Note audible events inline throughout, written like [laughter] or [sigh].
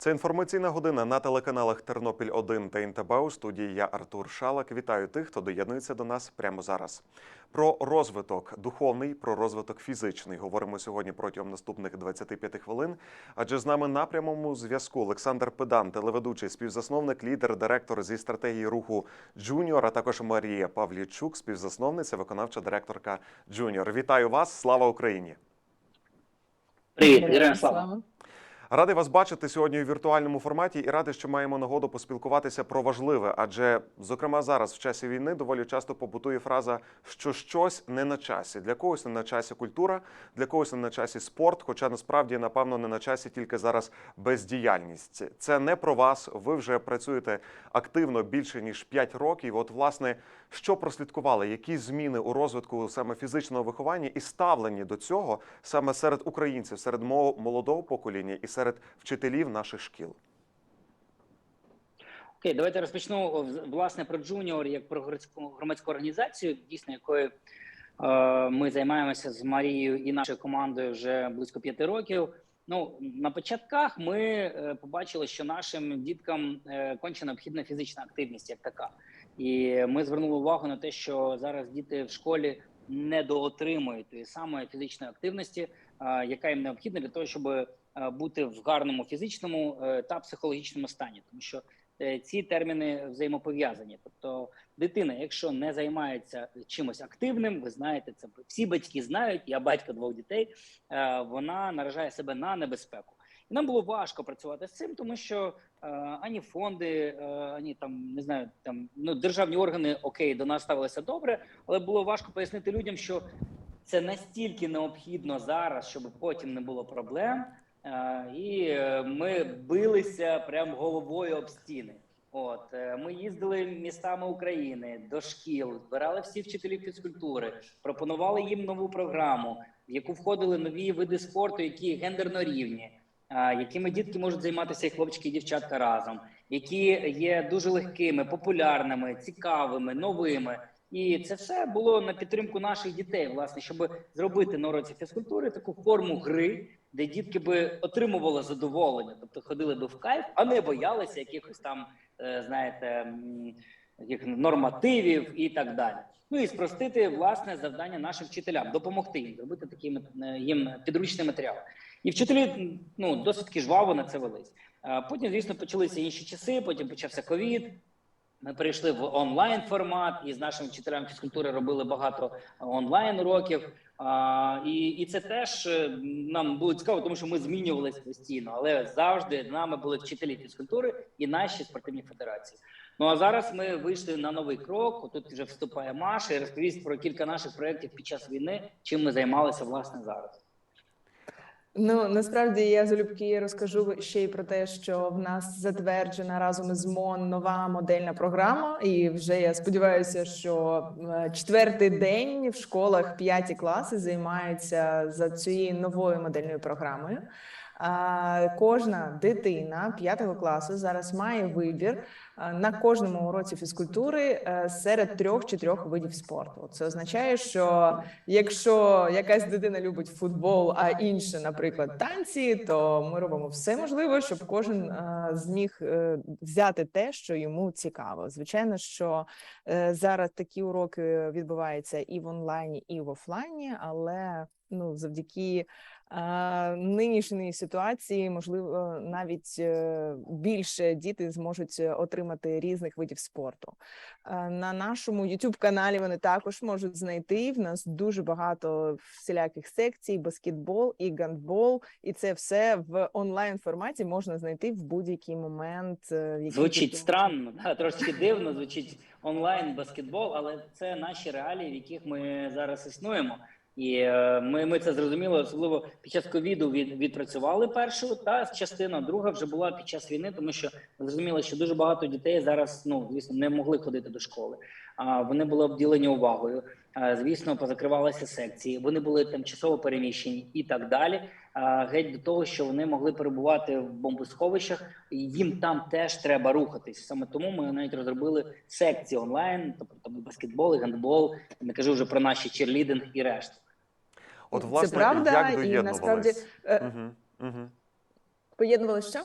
Це інформаційна година на телеканалах Тернопіль 1 та НТБ. У студії я Артур Шалак. Вітаю тих, хто доєднується до нас прямо зараз. Про розвиток духовний, про розвиток фізичний говоримо сьогодні протягом наступних 25 хвилин. Адже з нами на прямому зв'язку Олександр Педан, телеведучий, співзасновник, лідер, директор зі стратегії руху Джуніор, а також Марія Павлічук, співзасновниця, виконавча директорка Джуніор. Вітаю вас! Слава Україні! Привіт, героям слава. Радий вас бачити сьогодні у віртуальному форматі і радий, що маємо нагоду поспілкуватися про важливе. Адже, зокрема, зараз в часі війни доволі часто побутує фраза, що щось не на часі. Для когось не на часі культура, для когось не на часі спорт. Хоча насправді, напевно, не на часі тільки зараз бездіяльність. Це не про вас. Ви вже працюєте активно більше ніж 5 років. От, власне, що прослідкували, які зміни у розвитку саме фізичного виховання і ставлені до цього саме серед українців, серед молодого покоління і серед вчителів наших шкіл. Окей, давайте розпочну власне про Джуніор як про громадську організацію, дійсно якою е, ми займаємося з Марією і нашою командою вже близько п'яти років. Ну на початках ми е, побачили, що нашим діткам е, конче необхідна фізична активність як така, і ми звернули увагу на те, що зараз діти в школі недоотримують тієї самої фізичної активності, е, яка їм необхідна для того, щоб бути в гарному фізичному е, та психологічному стані, тому що е, ці терміни взаємопов'язані. Тобто, дитина, якщо не займається чимось активним, ви знаєте, це всі батьки знають. Я батько двох дітей. е, Вона наражає себе на небезпеку. І нам було важко працювати з цим, тому що е, ані фонди, е, ані там не знаю, там ну державні органи окей до нас ставилися добре, але було важко пояснити людям, що це настільки необхідно зараз, щоб потім не було проблем. І е, ми билися прям головою об стіни. От е, ми їздили містами України до шкіл, збирали всі вчителів фізкультури, пропонували їм нову програму, в яку входили нові види спорту, які гендерно рівні, якими дітки можуть займатися і хлопчики і дівчатка разом, які є дуже легкими, популярними, цікавими, новими. І це все було на підтримку наших дітей, власне, щоб зробити на уроці фізкультури таку форму гри, де дітки би отримували задоволення, тобто ходили би в кайф, а не боялися якихось там, е, знаєте, яких нормативів і так далі. Ну і спростити власне завдання нашим вчителям, допомогти їм зробити такий е, їм підручний матеріал. І вчителі ну досить жваво на це велись. Потім, звісно, почалися інші часи. Потім почався ковід. Ми перейшли в онлайн формат і з нашими вчителями фізкультури робили багато онлайн уроків. А, і, і це теж е, нам було цікаво, тому що ми змінювалися постійно, але завжди нами були вчителі фізкультури і наші спортивні федерації. Ну а зараз ми вийшли на новий крок. Тут вже вступає Маша і розповість про кілька наших проєктів під час війни, чим ми займалися власне зараз. Ну насправді я залюбки розкажу ще й про те, що в нас затверджена разом із МОН нова модельна програма, і вже я сподіваюся, що е, четвертий день в школах п'яті класи займаються за цією новою модельною програмою. Кожна дитина п'ятого класу зараз має вибір на кожному уроці фізкультури е, серед трьох чи трьох видів спорту. Це означає, що якщо якась дитина любить футбол, а інша, наприклад, танці, то ми робимо все можливе, щоб кожен е, зміг е, взяти те, що йому цікаво. Звичайно, що зараз такі уроки відбуваються і в онлайні, і в офлайні, але ну завдяки нинішньої ситуації, можливо, навіть е, більше діти зможуть отримати різних видів спорту. Е, На нашому youtube каналі вони також можуть знайти. В нас дуже багато всіляких секцій: баскетбол і гандбол, і це все в онлайн форматі можна знайти в будь-який момент. е, в який Звучить странно, да, трошки дивно, [laughs] звучить онлайн баскетбол, але це наші реалії, в яких ми зараз існуємо. І е, ми, ми це зрозуміли, особливо під час ковіду від, відпрацювали першу та частина, друга вже була під час війни, тому що зрозуміло, що дуже багато дітей зараз, ну звісно, не могли ходити до школи. А вони були обділені увагою. А, звісно, позакривалися секції. Вони були тимчасово переміщені і так далі. Геть до того, що вони могли перебувати в бомбосховищах, і їм там теж треба рухатись. Саме тому ми навіть розробили секції онлайн, тобто там баскетбол, і гандбол. Не кажу вже про наші черлідинг і решту. От, Це власне, правда, як і насправді Угу, угу. поєднували що?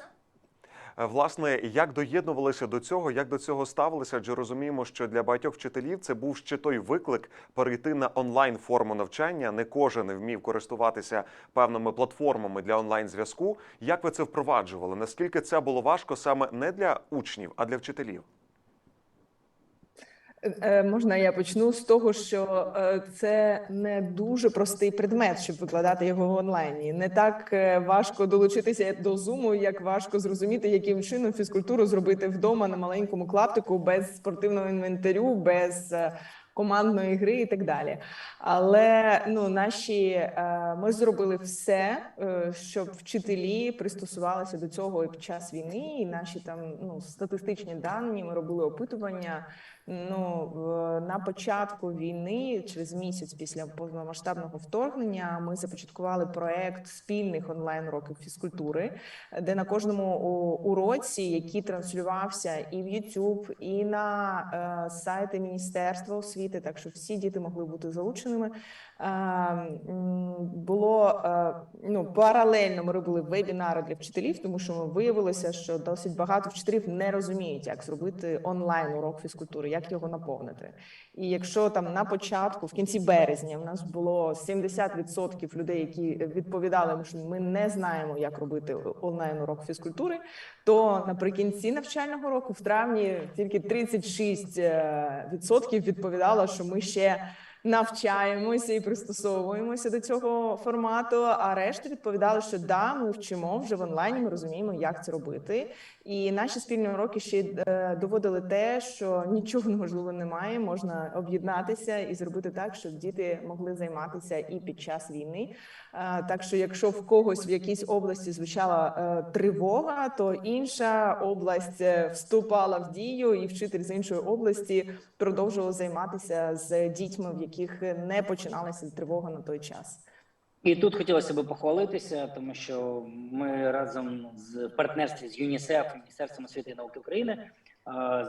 Е, Власне, як доєднувалися до цього, як до цього ставилися? Адже розуміємо, що для багатьох вчителів це був ще той виклик перейти на онлайн форму навчання. Не кожен вмів користуватися певними платформами для онлайн зв'язку. Як ви це впроваджували? Наскільки це було важко саме не для учнів, а для вчителів? Е, Можна я почну з того, що е, це не дуже простий предмет, щоб викладати його в онлайні. Не так е, важко долучитися до зуму, як важко зрозуміти, яким чином фізкультуру зробити вдома на маленькому клаптику без спортивного інвентарю, без е, командної гри і так далі. Але ну наші е, ми зробили все, е, щоб вчителі пристосувалися до цього і під час війни. І наші там ну статистичні дані. Ми робили опитування. Ну на початку війни, через місяць після повномасштабного вторгнення, ми започаткували проект спільних онлайн уроків фізкультури, де на кожному уроці, який транслювався і в YouTube, і на е, сайти Міністерства освіти, так що всі діти могли бути залученими. Е, було е, ну паралельно ми робили вебінари для вчителів, тому що виявилося, що досить багато вчителів не розуміють, як зробити онлайн урок фізкультури, як його наповнити. І якщо там на початку, в кінці березня, в нас було 70% людей, які відповідали, що ми не знаємо, як робити онлайн урок фізкультури, то наприкінці навчального року, в травні, тільки 36% відповідало, що ми ще навчаємося і пристосовуємося до цього формату. А решта відповідали, що да, ми вчимо вже в онлайні. Ми розуміємо, як це робити. І наші спільні уроки ще е, доводили те, що нічого неможливо немає. Можна об'єднатися і зробити так, щоб діти могли займатися і під час війни. Е, Так що, якщо в когось в якійсь області звучала е, тривога, то інша область е, вступала в дію, і вчитель з іншої області продовжував займатися з дітьми, в яких не починалася тривога на той час. І тут хотілося б похвалитися, тому що ми разом з партнерстві з ЮНІСЕФ, Міністерством освіти і науки України, е,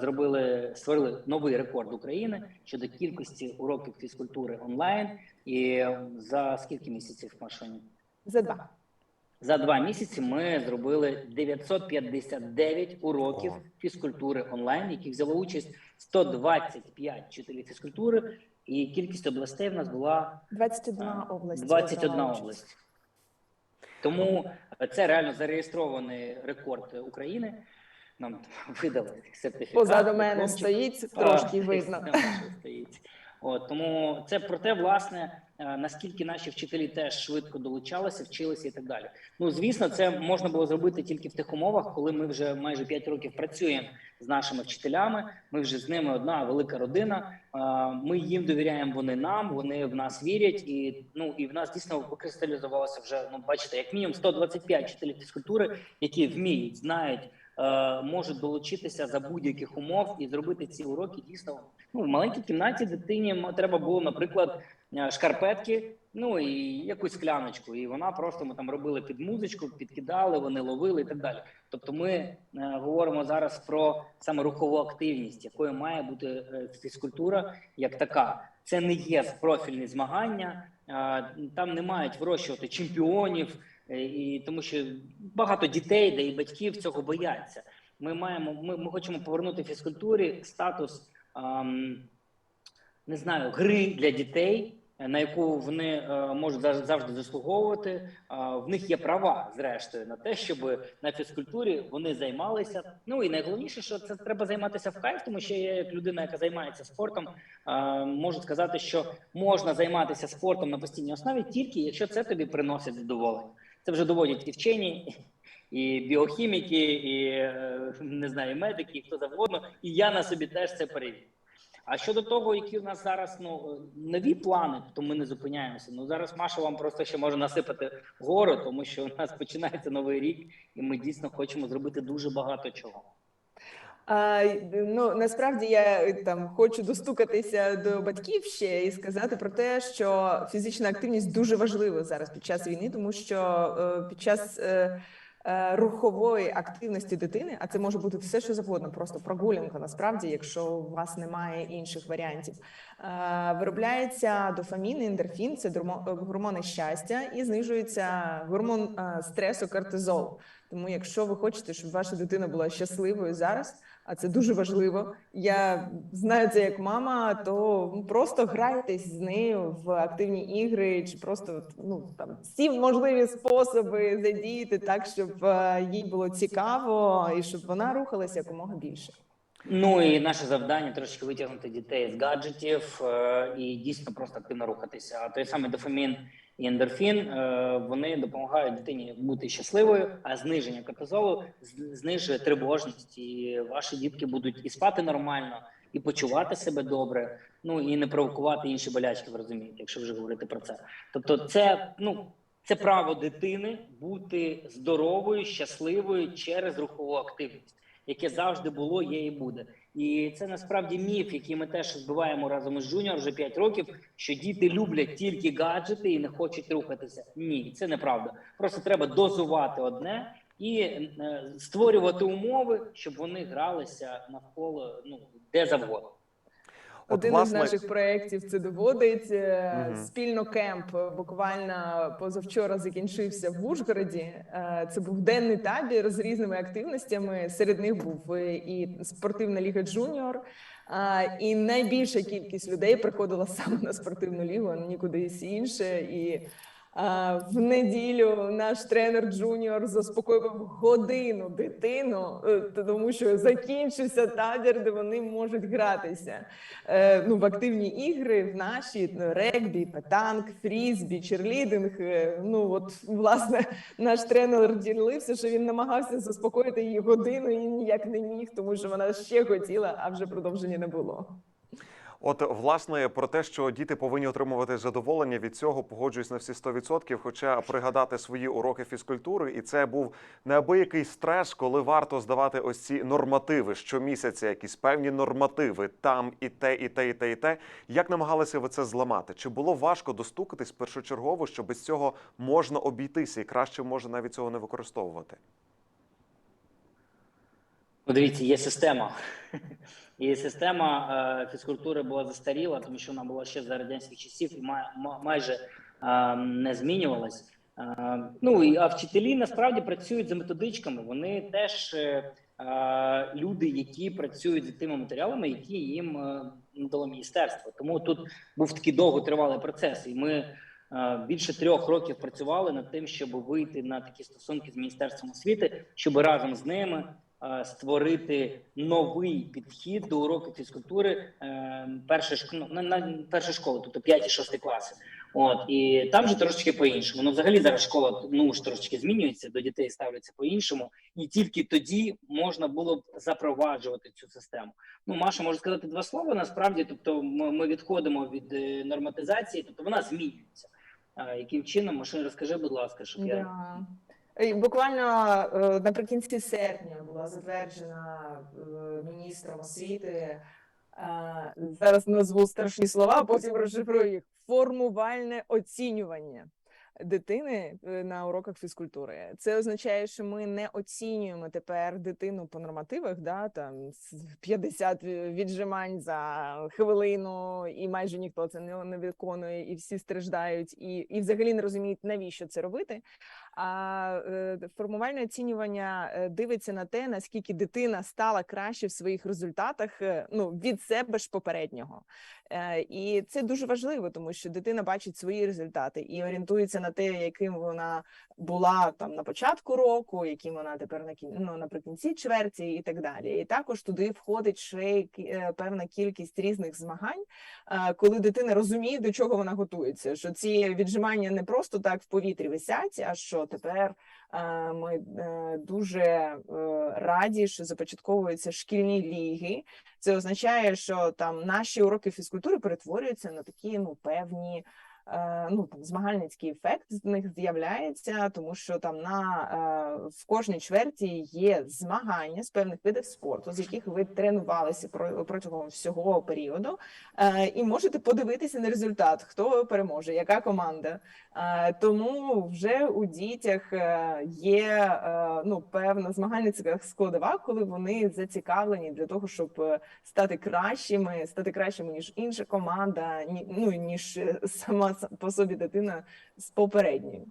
зробили створили новий рекорд України щодо кількості уроків фізкультури онлайн. І за скільки місяців машині? За два. За два місяці ми зробили 959 уроків Ого. фізкультури онлайн, які взяло участь 125 вчителів фізкультури, і кількість областей в нас була 21 область. 21 область. Тому е, це реально зареєстрований рекорд України. Нам [laughs] видали сертифікат. Позаду мене стоїть трошки видно. От, тому це про те, власне, е, наскільки наші вчителі теж швидко долучалися, вчилися і так далі. Ну, звісно, це можна було зробити тільки в тих умовах, коли ми вже майже 5 років працюємо з нашими вчителями. Ми вже з ними одна велика родина. Ми їм довіряємо, вони нам, вони в нас вірять, і ну і в нас дійсно викристалізувалося вже. Ну, бачите, як мінімум 125 вчителів фізкультури, які вміють, знають. Е, Можуть долучитися за будь-яких умов і зробити ці уроки дійсно ну, в маленькій кімнаті дитині треба було, наприклад, е, шкарпетки, ну і якусь скляночку. І вона просто ми там робили під музичку, підкидали, вони ловили і так далі. Тобто, ми е, говоримо зараз про саме рухову активність, якою має бути фізкультура як така. Це не є профільні змагання, там не мають вирощувати чемпіонів, і тому що багато дітей, де і батьків цього бояться. Ми маємо, ми, ми хочемо повернути фізкультурі статус ем, не знаю, гри для дітей, е, на яку вони е, можуть зав- завжди заслуговувати. Е, в них є права, зрештою, на те, щоб на фізкультурі вони займалися. Ну і найголовніше, що це треба займатися в кайф, тому що я, як людина, яка займається спортом, е, можу сказати, що можна займатися спортом на постійній основі тільки якщо це тобі приносить задоволення. Це вже доводять і вчені. І біохіміки, і е, не знаю, медики, і хто завгодно, і я на собі теж це перевірю. А щодо того, які у нас зараз ну нові плани, то ми не зупиняємося. Ну зараз Маша вам просто ще може насипати гору, тому що у нас починається новий рік, і ми дійсно хочемо зробити дуже багато чого. А, ну насправді я е, там хочу достукатися до батьків ще і сказати про те, що фізична активність дуже важлива зараз під час війни, тому що е, під час е, рухової активності дитини, а це може бути все, що завгодно, просто прогулянка. Насправді, якщо у вас немає інших варіантів, виробляється дофамін, ендорфін, це гормони щастя, і знижується гормон стресу кортизол. Тому, якщо ви хочете, щоб ваша дитина була щасливою зараз, а це дуже важливо. Я знаю це як мама, то ну, просто грайтесь з нею в активні ігри, чи просто ну там всі можливі способи задіяти так, щоб е, їй було цікаво і щоб вона рухалася якомога більше. Ну і наше завдання трошки витягнути дітей з гаджетів е, і дійсно просто активно рухатися. А той самий дофамін і ендорфін е, вони допомагають дитині бути щасливою, а зниження кортизолу знижує тривожність, і ваші дітки будуть і спати нормально, і почувати себе добре. Ну і не провокувати інші болячки, ви розумієте, якщо вже говорити про це. Тобто, це ну. Це право дитини бути здоровою, щасливою через рухову активність, яке завжди було, є і буде. І це насправді міф, який ми теж збиваємо разом із Junior вже 5 років. Що діти люблять тільки гаджети і не хочуть рухатися. Ні, це неправда. Просто треба дозувати одне і е, створювати умови, щоб вони гралися навколо ну де завгодно. От, Один власне, із наших проєктів це доводить. угу. Спільно кемп буквально позавчора закінчився в Ужгороді. Е, Це був денний табір з різними активностями. Серед них був е, і спортивна ліга Джуніор. І найбільша кількість людей приходила [laughs] саме на спортивну лігу, а не нікуди інше. І в неділю наш тренер Джуніор заспокоював годину дитину, е, тому що закінчився табір, де вони можуть гратися е, ну, в активні ігри, в наші ну, регбі, петанк, фрізбі, черлідинг. Е, Ну от власне наш тренер ділився, що він намагався заспокоїти її годину і ніяк не міг, тому що вона ще хотіла, а вже продовження не було. От власне про те, що діти повинні отримувати задоволення від цього, погоджуюсь на всі 100%, Хоча пригадати свої уроки фізкультури, і це був неабиякий стрес, коли варто здавати ось ці нормативи щомісяця, якісь певні нормативи, там і те, і те, і те, і те. Як намагалися ви це зламати? Чи було важко достукатись першочергово, що без цього можна обійтися, і краще може навіть цього не використовувати? Ну, дивіться, є система. І система е, фізкультури була застаріла, тому що вона була ще за радянських часів і май, ма- майже не змінювалась. Ну і а вчителі насправді працюють за методичками. Вони теж е, е, люди, які працюють з тими матеріалами, які їм е, надало міністерство. Тому тут був такий довготривалий процес, і ми більше трьох років працювали над тим, щоб вийти на такі стосунки з міністерством освіти, щоб разом з ними створити новий підхід до уроків фізкультури е, першої шк... ну, на, на школи, тобто 5 і 6 класи. От і там же трошечки по-іншому. Ну, взагалі зараз школа ну ж трошечки змінюється, до дітей ставляться по-іншому, і тільки тоді можна було б запроваджувати цю систему. Ну, Маша може сказати два слова. Насправді, тобто, ми, відходимо від е, норматизації, тобто вона змінюється. А, яким чином, Маша, розкажи, будь ласка, щоб я Да. І Буквально е, наприкінці серпня була затверджена е, міністром освіти. е, Зараз назву страшні слова, потім розшифрую їх. Формувальне оцінювання дитини на уроках фізкультури. Це означає, що ми не оцінюємо тепер дитину по нормативах, да там з 50 віджимань за хвилину, і майже ніхто це не виконує, і всі страждають, і, і взагалі не розуміють, навіщо це робити. А е, формувальне оцінювання е, дивиться на те, наскільки дитина стала краще в своїх результатах е, ну, від себе ж попереднього. І це дуже важливо, тому що дитина бачить свої результати і орієнтується на те, яким вона була там на початку року, яким вона тепер на кін... ну, наприкінці чверті, і так далі. І також туди входить ще певна кількість різних змагань, коли дитина розуміє, до чого вона готується. Що ці віджимання не просто так в повітрі висять, а що тепер е, ми е, дуже е, раді, що започатковуються шкільні ліги. Це означає, що там наші уроки фізкультури перетворюються на такі ну певні. Ну там змагальницький ефект з них з'являється, тому що там на в кожній чверті є змагання з певних видів спорту, з яких ви тренувалися про- протягом всього періоду, і можете подивитися на результат, хто переможе, яка команда. Е, Тому вже у дітях е, є е, ну певна змагальницька складова, коли вони зацікавлені для того, щоб стати кращими, стати кращими ніж інша команда, ну ніж сама по собі дитина з попередньою.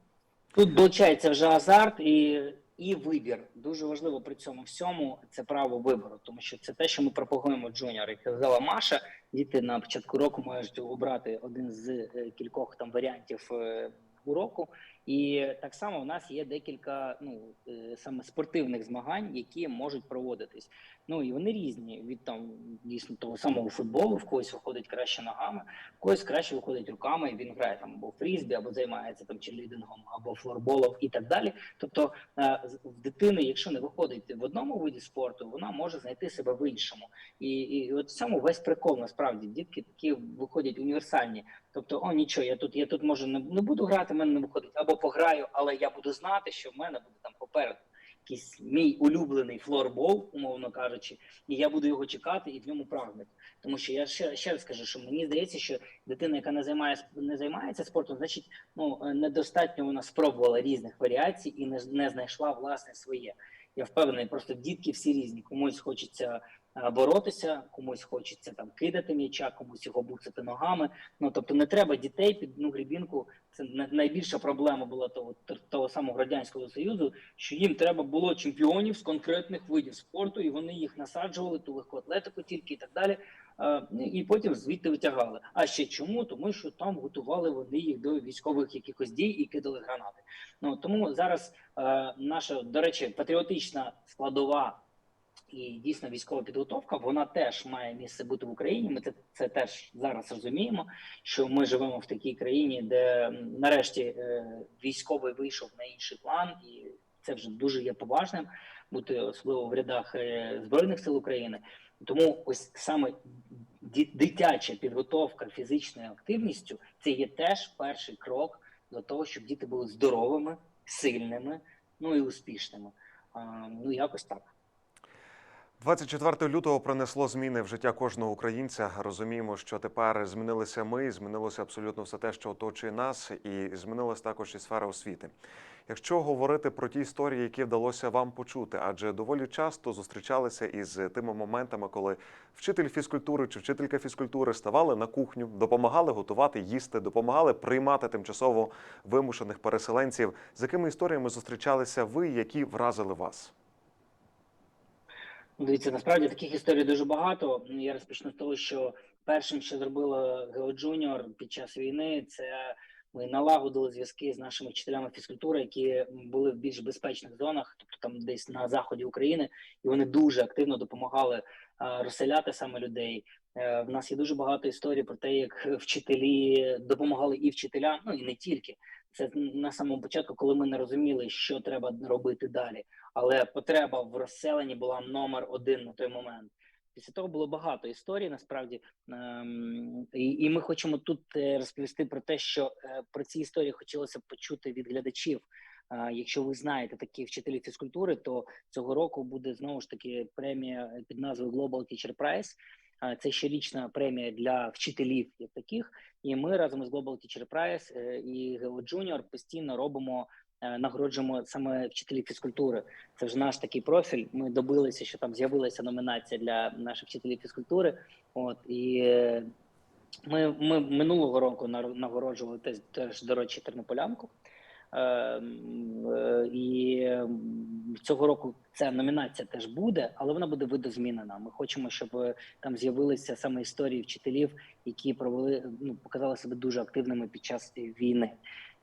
Тут долучається вже азарт, і і вибір. Дуже важливо при цьому всьому це право вибору, тому що це те, що ми пропагуємо джуніор. Казала Маша, діти на початку року можуть обрати один з е, кількох там варіантів е, уроку. І так само у нас є декілька ну е, саме спортивних змагань, які можуть проводитись. Ну і вони різні від там дійсно того самого футболу, в когось виходить краще ногами, в когось краще виходить руками. і Він грає там або фрізбі, або займається там черлідингом, або флорболом і так далі. Тобто е, в дитини, якщо не виходить в одному виді спорту, вона може знайти себе в іншому. І, і от в цьому весь прикол насправді дітки такі виходять універсальні. Тобто, о, нічого, я тут, я тут може не, не буду грати, мене не виходить, або пограю, але я буду знати, що в мене буде там попереду якийсь мій улюблений флорбол, умовно кажучи, і я буду його чекати і в ньому прагнути. Тому що я ще, ще раз скажу, що мені здається, що дитина, яка не займає не займається спортом, значить, ну е, недостатньо вона спробувала різних варіацій і не, не знайшла власне своє. Я впевнений, просто дітки всі різні. Комусь хочеться боротися, комусь хочеться там кидати м'яча, комусь його буцати ногами. Ну тобто не треба дітей під одну грібінку. Це на- найбільша проблема була того, того самого радянського союзу, що їм треба було чемпіонів з конкретних видів спорту, і вони їх насаджували, ту легку атлетику тільки і так далі. Е, І потім звідти витягали. А ще чому? Тому що там готували вони їх до військових якихось дій і кидали гранати. Ну тому зараз е, наша, до речі, патріотична складова і дійсно військова підготовка, вона теж має місце бути в Україні. Ми це, це теж зараз розуміємо. Що ми живемо в такій країні, де нарешті е, військовий вийшов на інший план, і це вже дуже є поважним бути особливо в рядах е, збройних сил України. Тому ось саме дитяча підготовка фізичною активністю це є теж перший крок до того, щоб діти були здоровими, сильними, ну і успішними. А, ну якось так. 24 лютого принесло зміни в життя кожного українця. Розуміємо, що тепер змінилися ми, змінилося абсолютно все те, що оточує нас, і змінилась також і сфера освіти. Якщо говорити про ті історії, які вдалося вам почути, адже доволі часто зустрічалися із тими моментами, коли вчитель фізкультури чи вчителька фізкультури ставали на кухню, допомагали готувати їсти, допомагали приймати тимчасово вимушених переселенців. З якими історіями зустрічалися ви, які вразили вас? Дивіться, насправді таких історій дуже багато. Я розпочну з того, що першим, що зробила Гео Джуніор під час війни, це ми налагодили зв'язки з нашими вчителями фізкультури, які були в більш безпечних зонах, тобто там десь на заході України, і вони дуже активно допомагали розселяти саме людей. Е, В нас є дуже багато історій про те, як вчителі допомагали і вчителям, ну і не тільки. Це на самому початку, коли ми не розуміли, що треба робити далі але потреба в розселенні була номер один на той момент. Після того було багато історій. Насправді, ем, і, ми хочемо тут е, розповісти про те, що е, про ці історії хотілося б почути від глядачів. Е, Якщо ви знаєте такі вчителі фізкультури, то цього року буде знову ж таки премія під назвою Global Teacher Prize. Це щорічна премія для вчителів як таких. І ми разом із Global Teacher Prize і Geo Junior постійно робимо нагороджуємо саме вчителів фізкультури. Це вже наш такий профіль. Ми добилися, що там з'явилася номінація для наших вчителів фізкультури. От і е, ми, ми минулого року нагороджували теж, теж до речі, тернополянку. Е, е, І цього року ця номінація теж буде, але вона буде видозмінена. Ми хочемо, щоб е, там з'явилися саме історії вчителів, які провели ну показали себе дуже активними під час війни.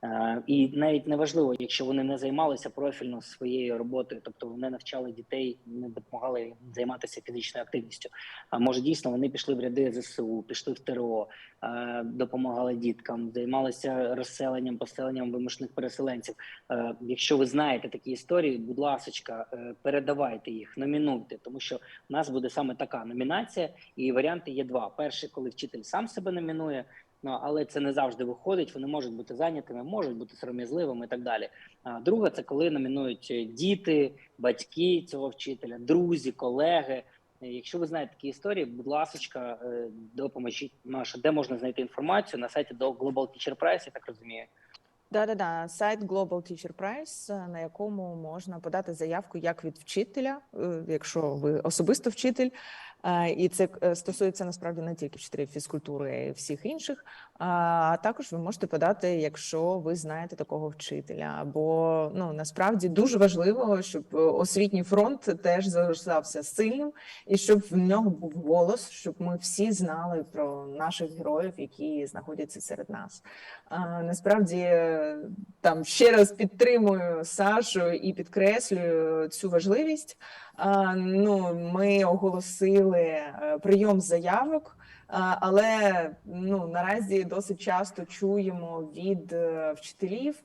Е, І навіть не важливо, якщо вони не займалися профільно своєю роботою, тобто вони навчали дітей, не допомагали займатися фізичною активністю. А може дійсно вони пішли в ряди ЗСУ, пішли в ТРО, е, допомагали діткам, займалися розселенням, поселенням вимушених переселенців. Е, Якщо ви знаєте такі історії, будь ласочка, е, передавайте їх, номінуйте, тому що в нас буде саме така номінація, і варіанти є два: перший, коли вчитель сам себе номінує. Ну, але це не завжди виходить. Вони можуть бути зайнятими, можуть бути сором'язливими і так далі. А друга це коли номінують е, діти, батьки цього вчителя, друзі, колеги. Е, Якщо ви знаєте такі історії, будь ласка, допоможіть Маша, де можна знайти інформацію на сайті до Global Teacher Prize, я так розумію. Да, да, да. Сайт Global Teacher Prize, е, на якому можна подати заявку як від вчителя, е, якщо ви особисто вчитель, е, і це е, стосується насправді не тільки вчителів фізкультури, а й всіх інших. А також ви можете подати, якщо ви знаєте такого вчителя. Бо ну насправді дуже важливо, щоб е, освітній фронт теж залишався сильним, і щоб в нього був голос, щоб ми всі знали про наших героїв, які знаходяться серед нас. А, насправді е, там ще раз підтримую Сашу і підкреслюю цю важливість. Ну, ми оголосили е, прийом заявок. Але ну наразі досить часто чуємо від е, вчителів.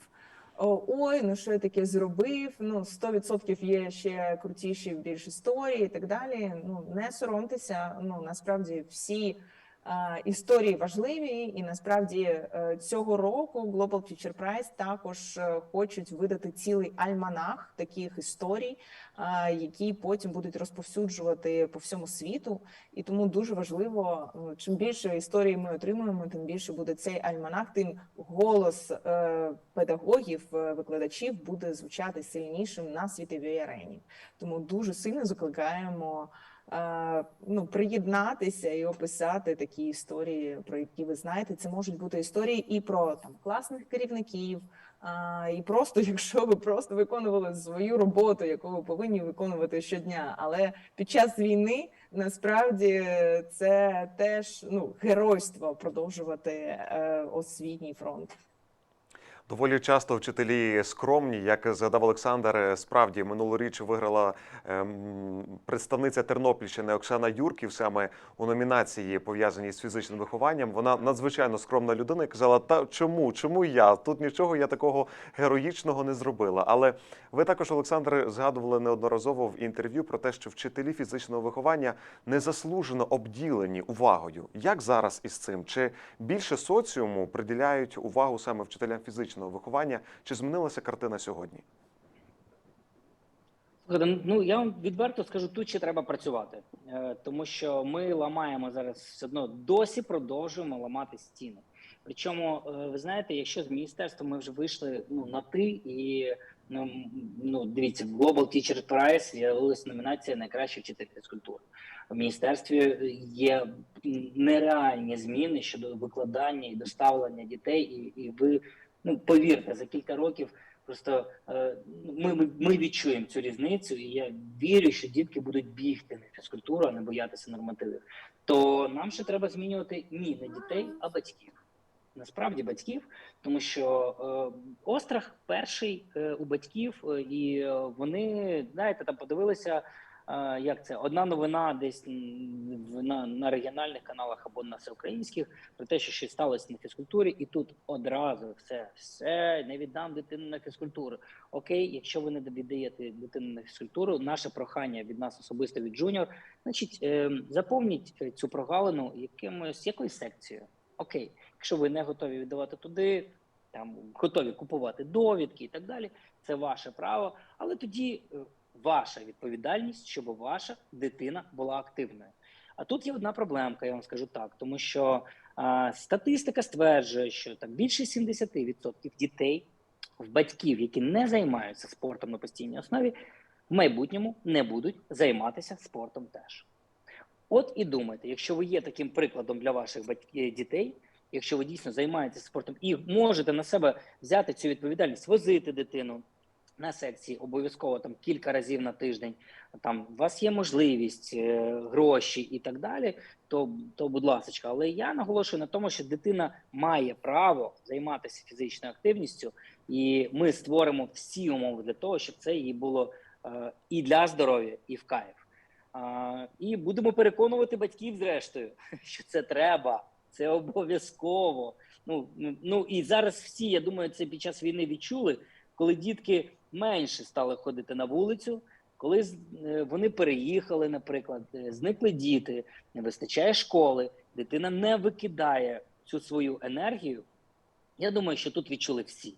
Ой, ну що я таке зробив? Ну 100% є ще крутіші більш історії і так далі. Ну не соромтеся. Ну насправді всі історії важливі, і насправді е, цього року Global Teacher Prize також е, хочуть видати цілий альманах таких історій, які потім будуть розповсюджувати по всьому світу. І тому дуже важливо, е, чим більше історій ми отримуємо, тим більше буде цей альманах, тим голос педагогів, викладачів буде звучати сильнішим на світовій арені. Тому дуже сильно закликаємо ну, приєднатися і описати такі історії, про які ви знаєте. Це можуть бути історії і про там класних керівників. І просто, [laughs] якщо ви просто виконували свою роботу, яку ви повинні виконувати щодня, але під час війни насправді це теж ну геройство продовжувати е, освітній фронт. Доволі часто вчителі скромні, як згадав Олександр. Справді минулоріч виграла ем, представниця Тернопільщини Оксана Юрків саме у номінації пов'язаній з фізичним вихованням. Вона надзвичайно скромна людина і казала: Та чому? Чому я? Тут нічого я такого героїчного не зробила. Але ви також, Олександр, згадували неодноразово в інтерв'ю про те, що вчителі фізичного виховання незаслужено обділені увагою. Як зараз із цим? Чи більше соціуму приділяють увагу саме вчителям фізичного виховання? Чи змінилася картина сьогодні? Ну я вам відверто скажу, тут ще треба працювати, Е, тому що ми ламаємо зараз все одно досі продовжуємо ламати стіни. Причому, е, ви знаєте, якщо з міністерства ми вже вийшли ну на ти і ну, ну дивіться, Global Teacher Prize з'явилася номінація найкращий вчитель фізкультури. В міністерстві є нереальні зміни щодо викладання і доставлення дітей, і, і ви ну повірте, за кілька років Просто е, ми, ми, відчуємо цю різницю, і я вірю, що дітки будуть бігти на фізкультуру, а не боятися нормативів. То нам ще треба змінювати ні не дітей, а батьків. Насправді батьків, тому що е, острах перший е, у батьків, е, і е, вони знаєте, там подивилися, як це одна новина десь на, на регіональних каналах або на всеукраїнських про те, що щось сталося на фізкультурі, і тут одразу все, все, не віддам дитину на фізкультуру. Окей, якщо ви не віддаєте дитину на фізкультуру, наше прохання від нас особисто від Junior, значить, е, заповніть е, цю прогалину якимось якоюсь секцією. Окей, якщо ви не готові віддавати туди, там готові купувати довідки і так далі, це ваше право, але тоді е, ваша відповідальність, щоб ваша дитина була активною. А тут є одна проблемка, я вам скажу так, тому що а, статистика стверджує, що там більше 70% дітей в батьків, які не займаються спортом на постійній основі, в майбутньому не будуть займатися спортом теж. От і думайте, якщо ви є таким прикладом для ваших батьків дітей, якщо ви дійсно займаєтеся спортом і можете на себе взяти цю відповідальність, возити дитину на секції обов'язково там кілька разів на тиждень, там у вас є можливість, е, гроші і так далі, то, то будь ласка. Але я наголошую на тому, що дитина має право займатися фізичною активністю, і ми створимо всі умови для того, щоб це їй було е, і для здоров'я, і в кайф. І будемо переконувати батьків, зрештою, [laughs] що це треба, це обов'язково. Ну, ну, ну і зараз всі, я думаю, це під час війни відчули, коли дітки менше стали ходити на вулицю, коли е, вони переїхали, наприклад, е, зникли діти, не вистачає школи, дитина не викидає цю свою енергію. Я думаю, що тут відчули всі.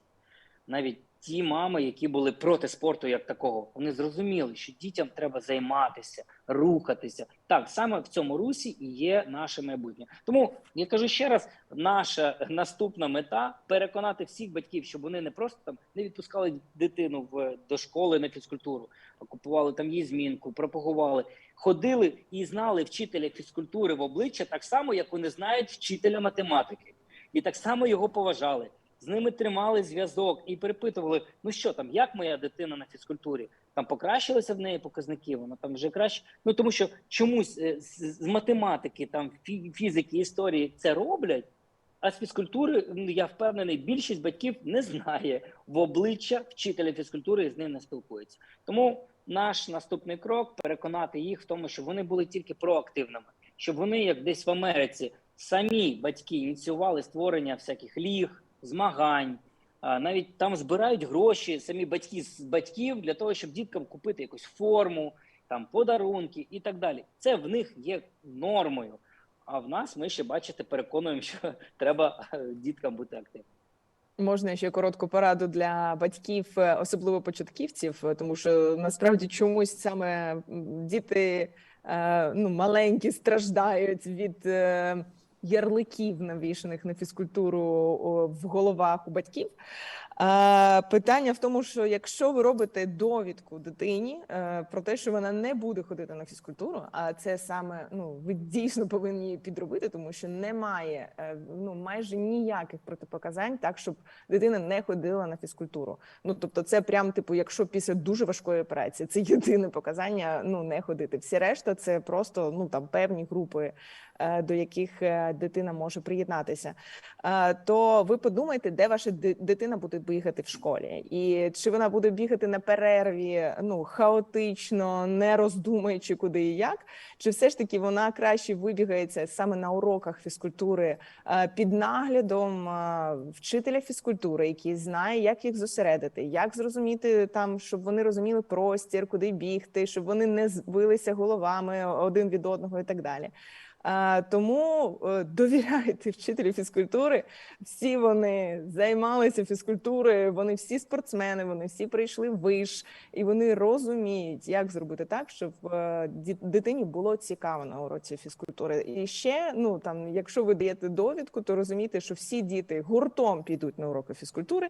навіть ті мами, які були проти спорту як такого, вони зрозуміли, що дітям треба займатися, рухатися. Так саме в цьому русі і є наше майбутнє. Тому я кажу ще раз: наша наступна мета переконати всіх батьків, щоб вони не просто там не відпускали дитину в до школи на фізкультуру, а купували там їй змінку, пропагували, ходили і знали вчителя фізкультури в обличчя так само, як вони знають вчителя математики, і так само його поважали. З ними тримали зв'язок і перепитували: ну що там, як моя дитина на фізкультурі? Там покращилися в неї показники, вона там вже краще. Ну тому що чомусь е, з, математики, там фі- фізики, історії це роблять. А з фізкультури я впевнений, більшість батьків не знає в обличчя вчителя фізкультури і з ним не спілкується. Тому наш наступний крок переконати їх в тому, щоб вони були тільки проактивними, щоб вони, як десь в Америці, самі батьки ініціювали створення всяких ліг, змагань. Навіть там збирають гроші самі батьки з батьків для того, щоб діткам купити якусь форму, там подарунки і так далі. Це в них є нормою. А в нас ми ще бачите, переконуємо, що [laughs] треба е, діткам бути активними. Можна ще коротку пораду для батьків, е, особливо початківців, е, тому що насправді чомусь саме діти ну, маленькі страждають від ярликів, навішаних на фізкультуру в головах у батьків. Питання в тому, що якщо ви робите довідку дитині е, про те, що вона не буде ходити на фізкультуру, а це саме ну ви дійсно повинні її підробити, тому що немає е, ну майже ніяких протипоказань, так щоб дитина не ходила на фізкультуру. Ну тобто, це прям типу, якщо після дуже важкої операції, це єдине показання ну не ходити. Всі решта це просто ну там певні групи, е, до яких дитина може приєднатися. То ви подумайте, де ваша дитина буде бігати в школі, і чи вона буде бігати на перерві, ну хаотично, не роздумуючи куди і як, чи все ж таки вона краще вибігається саме на уроках фізкультури е, під наглядом е, вчителя фізкультури, який знає, як їх зосередити, як зрозуміти там, щоб вони розуміли простір, куди бігти, щоб вони не збилися головами один від одного і так далі. Тому е, довіряйте вчителю фізкультури. Всі вони займалися фізкультурою, вони всі спортсмени, вони всі прийшли виш, і вони розуміють, як зробити так, щоб е, дитині було цікаво на уроці фізкультури. І ще, ну там, якщо ви даєте довідку, то розумійте, що всі діти гуртом підуть на уроки фізкультури.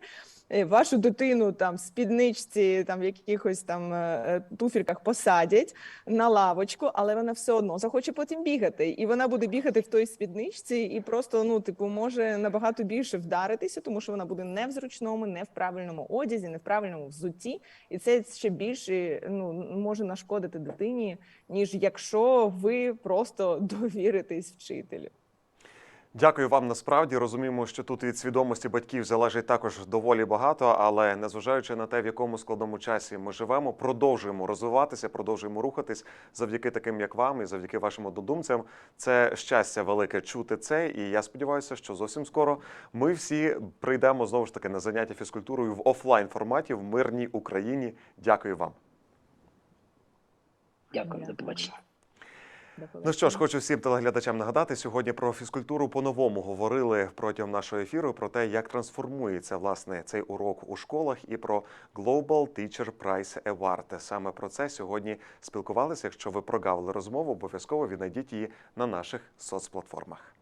Е, Вашу дитину там в спідничці, там в якихось там туфельках посадять на лавочку, але вона все одно захоче потім бігати, і вона буде бігати в той спідничці, і просто ну, типу, може набагато більше вдаритися, тому що вона буде не в зручному, не в правильному одязі, не в правильному взутті, і це ще більше ну може нашкодити дитині, ніж якщо ви просто [laughs] довіритесь вчителю. Дякую вам. Насправді розуміємо, що тут від свідомості батьків залежить також доволі багато, але незважаючи на те, в якому складному часі ми живемо, продовжуємо розвиватися, продовжуємо рухатись завдяки таким, як вам, і завдяки вашим однодумцям. Це щастя велике чути це. І я сподіваюся, що зовсім скоро ми всі прийдемо знову ж таки на заняття фізкультурою в офлайн форматі в мирній Україні. Дякую вам. Дякую, до побачення. Ну що ж, хочу всім телеглядачам нагадати, сьогодні про фізкультуру по-новому говорили протягом нашого ефіру про те, як трансформується власне цей урок у школах, і про Global Teacher Prize Award. Саме про це сьогодні спілкувалися. Якщо ви прогавили розмову, обов'язково віднайдіть її на наших соцплатформах.